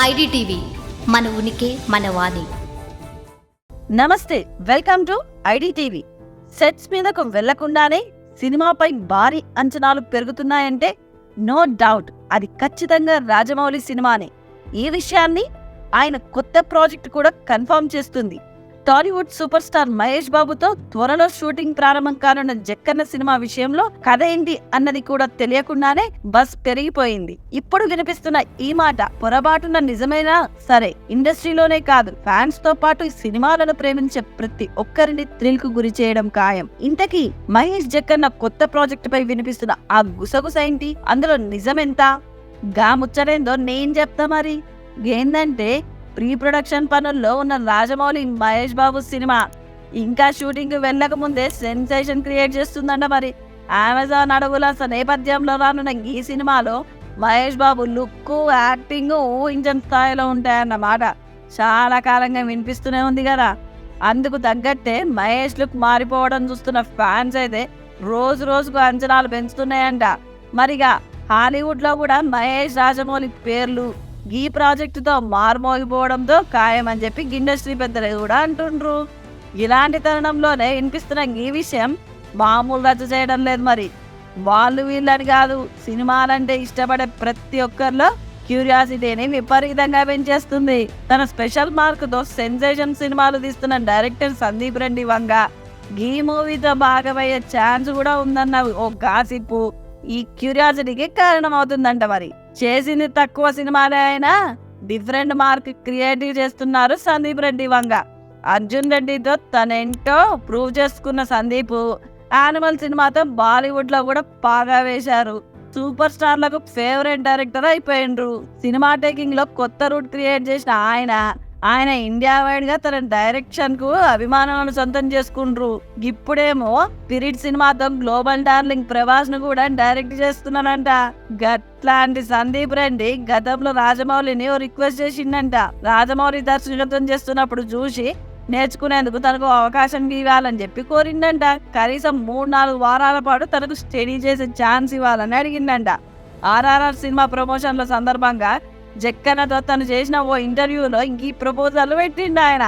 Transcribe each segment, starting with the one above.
IDTV మన ఉనికి మన వాణి. నమస్తే వెల్కమ్ టు ఐడిటీవీ. సెట్స్ మీదకు వెళ్ళకుండానే సినిమాపై భారీ అంచనాలు పెరుగుతున్నాయంటే నో డౌట్ అది ఖచ్చితంగా రాజమౌళి సినిమానే. ఈ విషయాన్ని ఆయన కొత్త ప్రాజెక్ట్ కూడా కన్ఫర్మ్ చేస్తుంది. టాలీవుడ్ సూపర్ స్టార్ మహేష్ బాబుతో త్వరలో షూటింగ్ ప్రారంభం కానున్న జక్కన్న సినిమా విషయంలో కథ ఏంటి అన్నది కూడా తెలియకుండానే బస్ పెరిగిపోయింది. ఇప్పుడు వినిపిస్తున్న ఈ మాట పొరపాటున నిజమైనా సరే ఇండస్ట్రీలోనే కాదు ఫ్యాన్స్తో పాటు ఈ సినిమాలను ప్రేమించే ప్రతి ఒక్కరిని థ్రిల్కు గురి చేయడం ఖాయం. ఇంతకీ మహేష్ జక్కన్న కొత్త ప్రాజెక్ట్ పై వినిపిస్తున్న ఆ గుసగుస ఏంటి? అందులో నిజమెంత? గా ముచ్చటేందో నేను చెప్తా మరి. ఏందంటే ప్రీ ప్రొడక్షన్ పనుల్లో ఉన్న రాజమౌళి మహేష్ బాబు సినిమా. ఇంకా షూటింగ్ వెళ్ళక ముందే సెన్సేషన్ క్రియేట్ చేస్తుందంట మరి. అమెజాన్ అడుగుల నేపథ్యంలో రానున్న ఈ సినిమాలో మహేష్ బాబు లుక్ యాక్టింగ్ ఊహించని స్థాయిలో ఉంటాయన్నమాట. చాలా కాలంగా వినిపిస్తూనే ఉంది కదా. అందుకు తగ్గట్టే మహేష్ లుక్ మారిపోవడం చూస్తున్న ఫ్యాన్స్ అయితే రోజు రోజుకు అంచనాలు పెంచుతున్నాయంట. మరిగా హాలీవుడ్లో కూడా మహేష్ రాజమౌళి పేర్లు ఈ ప్రాజెక్టుతో మారుమోగిపోవడంతో ఖాయమని చెప్పి ఇండస్ట్రీ పెద్దలు కూడా అంటుండ్రు. ఇలాంటి తరుణంలోనే వినిపిస్తున్న ఈ విషయం మామూలు రచ్చ చేయడం లేదు మరి. వాళ్ళు వీళ్ళని కాదు సినిమాలంటే ఇష్టపడే ప్రతి ఒక్కరిలో క్యూరియాసిటీని విపరీతంగా పెంచేస్తుంది. తన స్పెషల్ మార్క్తో సెన్సేషన్ సినిమాలు తీస్తున్న డైరెక్టర్ సందీప్ రెడ్డి వంగ. ఈ మూవీతో భాగమయ్యే ఛాన్స్ కూడా ఉందన్న ఓ గాసిప్ ఈ క్యూరియాసిటీకి కారణం అవుతుందంట మరి. చేసింది తక్కువ సినిమాలే అయినా డిఫరెంట్ మార్క్ క్రియేటివ్ చేస్తున్నారు సందీప్ రెడ్డి వంగ. అర్జున్ రెడ్డితో తనేంటో ప్రూవ్ చేసుకున్న సందీప్ యానిమల్ సినిమాతో బాలీవుడ్లో కూడా బాగా వేశారు. సూపర్ స్టార్లకు ఫేవరెట్ డైరెక్టర్ అయిపోయిండ్రు. సినిమా టేకింగ్లో కొత్త రూట్ క్రియేట్ చేసిన ఆయన ఆయన ఇండియా వైడ్గా తన డైరెక్షన్కు అభిమానాలను సొంతం చేసుకుండ్రు. ఇప్పుడేమో పిరిట్ సినిమాతో గ్లోబల్ డార్లింగ్ ప్రభాస్ను కూడా డైరెక్ట్ చేస్తున్నానంట గట్లాంటి సందీప్ రెడ్డి గతంలో రాజమౌళిని ఓ రిక్వెస్ట్ చేసిండంట. రాజమౌళి దర్శకత్వం చేస్తున్నప్పుడు చూసి నేర్చుకునేందుకు తనకు అవకాశం ఇవ్వాలని చెప్పి కోరిండంట. కనీసం మూడు నాలుగు వారాల పాటు తనకు స్టడీ చేసే ఛాన్స్ ఇవ్వాలని అడిగిండంట. ఆర్ఆర్ఆర్ సినిమా ప్రమోషన్ల సందర్భంగా జక్కన్నతో తను చేసిన ఓ ఇంటర్వ్యూలో ఇంక ఈ ప్రపోజల్ పెట్టిండు ఆయన.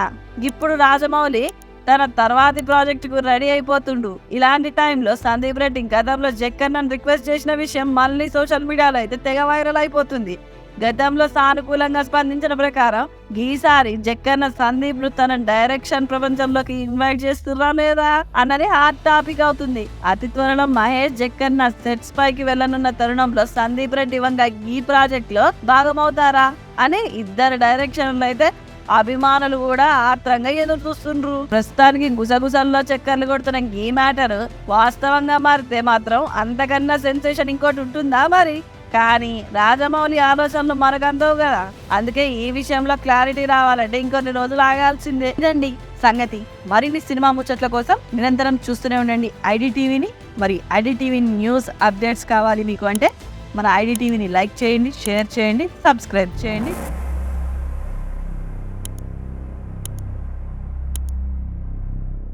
ఇప్పుడు రాజమౌళి తన తర్వాతి ప్రాజెక్టుకు రెడీ అయిపోతుండు. ఇలాంటి టైంలో సందీప్ రెడ్డి గతంలో జక్కన్నను రిక్వెస్ట్ చేసిన విషయం మళ్ళీ సోషల్ మీడియాలో అయితే తెగ వైరల్ అయిపోతుంది. గతంలో సానుకూలంగా స్పందించిన ప్రకారం ఈసారి జక్కన్న సందీప్ను తన డైరెక్షన్ ప్రపంచంలోకి ఇన్వైట్ చేస్తున్నా లేదా అన్నది హాట్ టాపిక్ అవుతుంది. అతి త్వరలో మహేష్ జక్కన్న సెట్స్ పైకి వెళ్ళనున్న తరుణంలో సందీప్ రెడ్డి వంగ ఈ ప్రాజెక్ట్లో భాగమవుతారా అని ఇద్దరు డైరెక్షన్లు అయితే అభిమానులు కూడా ఆత్రంగా ఎదురు చూస్తుండ్రు ప్రస్తుతానికి గుసగుసల్లో చక్కర్లు కొడుతున్న ఈ మ్యాటర్ వాస్తవంగా మారితే మాత్రం అంతకన్నా సెన్సేషన్ ఇంకోటి ఉంటుందా మరి? కానీ రాజమౌళి ఆలోచనలు మరగందవు కదా. అందుకే ఈ విషయంలో క్లారిటీ రావాలంటే ఇంకొన్ని రోజులు ఆగాల్సిందే. ఇదండి సంగతి. మరిన్ని సినిమా ముచ్చట్ల కోసం నిరంతరం చూస్తూనే ఉండండి. ఐడి టీవీని మరి ఐడి టీవీ న్యూస్ అప్డేట్స్ కావాలి మీకు అంటే మన ఐడి టీవీని లైక్ చేయండి షేర్ చేయండి సబ్స్క్రైబ్ చేయండి.